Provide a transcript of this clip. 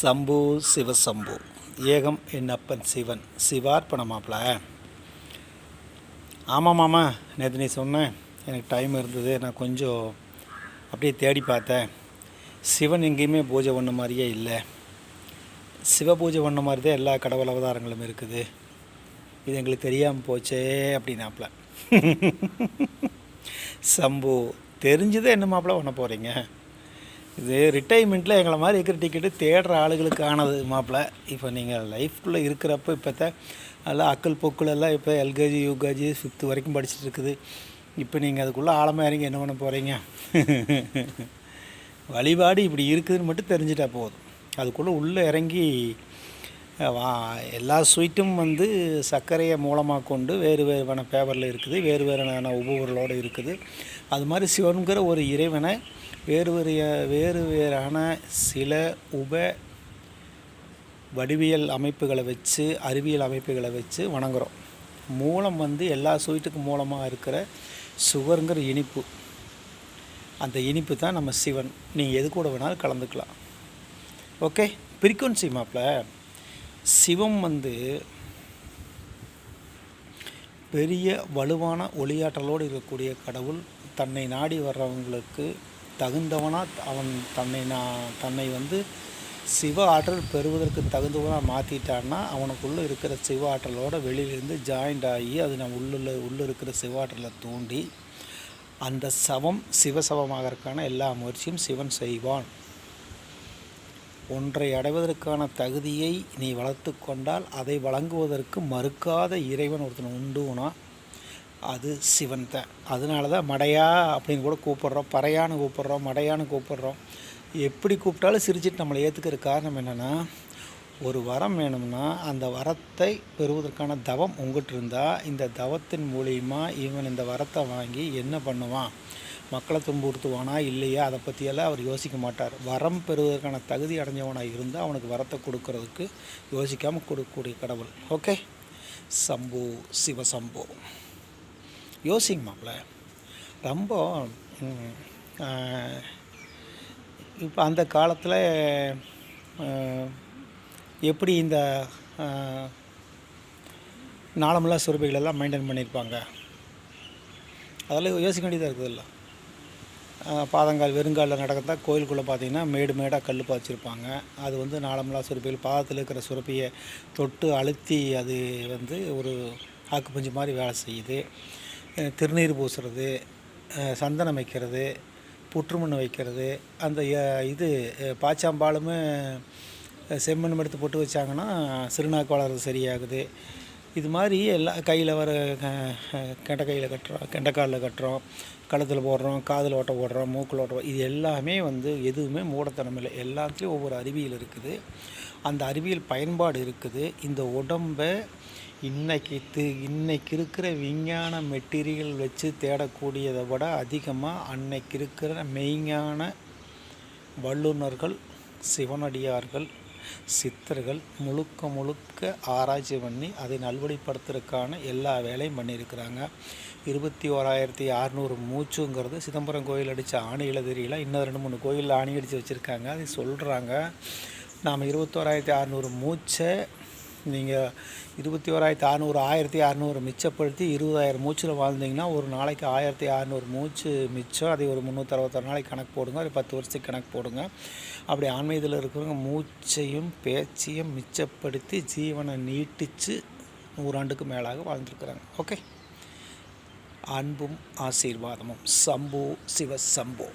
சம்பு சிவசம்பு ஏகம் என் அப்பன் சிவன். சிவார்ப்பணமாப்ல ஆமாம் மாமா நேற்று நீ சொன்னேன் எனக்கு டைம் இருந்தது. நான் கொஞ்சம் அப்படியே தேடி பார்த்தேன். சிவன் எங்கேயுமே பூஜை பண்ண மாதிரியே இல்லை. சிவ பூஜை பண்ண மாதிரி தான் எல்லா கடவுள் அவதாரங்களும் இருக்குது. இது எங்களுக்கு தெரியாமல் போச்சே அப்படின்னாப்ல. சம்பு. தெரிஞ்சதை என்ன மாப்பிள்ள பண்ண போகிறீங்க இது ரிட்டைர்மெண்ட்டில் எங்களை மாதிரி இருக்கிற டிக்கெட்டு தேடுற ஆளுகளுக்கானது மாப்பிள்ள இப்போ நீங்கள் லைஃப்குள்ளே இருக்கிறப்ப இப்போ நல்லா அக்கல் பொக்குள் எல்லாம் இப்போ எல்கேஜி யூகேஜி ஃபிஃப்த்து வரைக்கும் படிச்சுட்டு இருக்குது. இப்போ நீங்கள் அதுக்குள்ளே ஆழமாக இறங்கி என்ன பண்ண போகிறீங்க வழிபாடு இப்படி இருக்குதுன்னு மட்டும் தெரிஞ்சிட்டா போதும். அதுக்குள்ளே உள்ளே இறங்கி வா எல்லா ஸ்வீட்டும் வந்து சர்க்கரையை மூலமாக கொண்டு வேறு வேறுவான பேப்பரில் இருக்குது வேறு வேறான உபவர்களோடு இருக்குது. அது மாதிரி சிவனுங்கிற ஒரு இறைவனை வேறு வேறு வேறு வேறான சில உப வடிவியல் அமைப்புகளை வச்சு அறிவியல் அமைப்புகளை வச்சு வணங்குறோம். மூலம் வந்து எல்லா ஸ்வீட்டுக்கும் மூலமாக இருக்கிற சுகருங்கிற இனிப்பு. அந்த இனிப்பு தான் நம்ம சிவன். நீங்கள் எது கூட வேணாலும் கலந்துக்கலாம். ஓகே? ஃப்ரீக்குவன்சி மாப்பில் சிவம் வந்து பெரிய வலுவான ஒளியாற்றலோடு இருக்கக்கூடிய கடவுள் தன்னை நாடி வர்றவங்களுக்கு தகுந்தவனாக அவன் தன்னை நான் தன்னை வந்து சிவ ஆற்றல் பெறுவதற்கு தகுந்தவனாக மாற்றிட்டான்னா அவனுக்குள்ளே இருக்கிற சிவ ஆற்றலோட வெளியிலேருந்து ஜாயிண்ட் ஆகி அது நம்ம உள்ளுள்ள உள்ளே இருக்கிற சிவ ஆற்றலை தூண்டி அந்த சவம் சிவசவமாகறதுக்கான எல்லா முயற்சியும் சிவன் செய்வான். ஒன்றை அடைவதற்கான தகுதியை நீ வளர்த்து கொண்டால் அதை வழங்குவதற்கு மறுக்காத இறைவன் ஒருத்தன் உண்டுனா அது சிவன் தான் அதனால தான் மடையா அப்படின்னு கூட கூப்பிட்றோம். பறையான்னு கூப்பிட்றோம். மடையான்னு கூப்பிட்றோம். எப்படி கூப்பிட்டாலும் சிரிச்சிட்டு நம்மளை ஏற்றுக்கிற காரணம் என்னென்னா ஒரு வரம் வேணும்னா அந்த வரத்தை பெறுவதற்கான தவம் உங்கள்கிட்ட இருந்தால் இந்த தவத்தின் மூலியமா இவன் இந்த வரத்தை வாங்கி என்ன பண்ணுவான்? மக்களை துன்புறுத்துவானா? இல்லையா? அதை பற்றியெல்லாம் அவர் யோசிக்க மாட்டார். வரம் பெறுவதற்கான தகுதி அடைஞ்சவனாக இருந்தால் அவனுக்கு வரத்தை கொடுக்கறதுக்கு யோசிக்காமல் கொடுக்கக்கூடிய கடவுள். ஓகே? சம்பு சிவசம்பு. யோசிங்க மாப்பிள்ள ரொம்ப இப்போ அந்த காலத்தில் எப்படி இந்த ஆ, நாளமில்லா சுரபிகள் எல்லாம் மெயின்டைன் பண்ணியிருப்பாங்க அதெல்லாம் யோசிக்க வேண்டியதாக இருக்குதுல்ல இல்லை. பாதங்கால் வெறுங்காலில் நடக்கிறதா கோயிலுக்குள்ளே பார்த்தீங்கன்னா மேடு மேடாக கல் பாய்ச்சிருப்பாங்க. அது வந்து நாளமில்லா சுரப்பிகள் பாதத்தில் இருக்கிற சுரப்பியை தொட்டு அழுத்தி அது வந்து ஒரு ஆக்குப்பஞ்சு மாதிரி வேலை செய்யுது. திருநீர் பூசுறது சந்தனம் வைக்கிறது புற்றுமண் வைக்கிறது அந்த இது அஹ், பாச்சாம்பாலுமே அஹ், எடுத்து போட்டு வச்சாங்கன்னா சிறுநாக்கு வளர்றது சரியாகுது. இது மாதிரி எல்லா கையில் வர கெண்ட கையில் கட்டுறோம் கெண்டைக்காலில் கட்டுறோம் கழுத்தில் போடுறோம் காதில் ஓட்ட போடுறோம் மூக்கில் ஓட்ட இது எல்லாமே வந்து எதுவுமே மூடத்தனம் இல்லை. எல்லாத்துலேயும் ஒவ்வொரு அறிவியல் இருக்குது. அந்த அறிவியல் பயன்பாடு இருக்குது. இந்த உடம்பை இன்னைக்கு து இன்னைக்கு இருக்கிற விஞ்ஞான மெட்டீரியல் வச்சு தேடக்கூடியதை விட அதிகமாக அன்னைக்கு இருக்கிற மெய்ஞான வல்லுநர்கள் சிவனடியார்கள் சித்தர்கள் முழுக்க முழுக்க ஆராய்ச்சி பண்ணி அதை நல்வழிப்படுத்துறதுக்கான எல்லா வேலையும் பண்ணியிருக்கிறாங்க. இருபத்தி ஓராயிரத்தி அறநூறு மூச்சுங்கிறது சிதம்பரம் கோயில் அடித்த ஆணியில் தெரியல இன்னும் ரெண்டு மூணு கோயிலில் ஆணி அடித்து வச்சுருக்காங்க. அதை சொல்கிறாங்க நாம் இருபத்தோராயிரத்தி அறநூறு மூச்சை நீங்கள் இருபத்தி ஓராயிரத்தி அறநூறு ஆயிரத்தி அறநூறு மிச்சப்படுத்தி இருபதாயிரம் மூச்சில் வாழ்ந்தீங்கன்னா ஒரு நாளைக்கு ஆயிரத்தி அறநூறு மூச்சு மிச்சம். அதை ஒரு முந்நூற்றறுபத்தாறு நாளைக்கு கணக்கு போடுங்க. ஒரு பத்து வருஷத்துக்கு கணக்கு போடுங்க. அப்படி ஆன்மீகத்தில் இருக்கிறவங்க மூச்சையும் பேச்சையும் மிச்சப்படுத்தி ஜீவனை நீட்டிச்சு நூறாண்டுக்கு மேலாக வாழ்ந்துருக்குறாங்க. ஓகே அன்பும் ஆசீர்வாதமும். சம்பு சிவ சம்பு.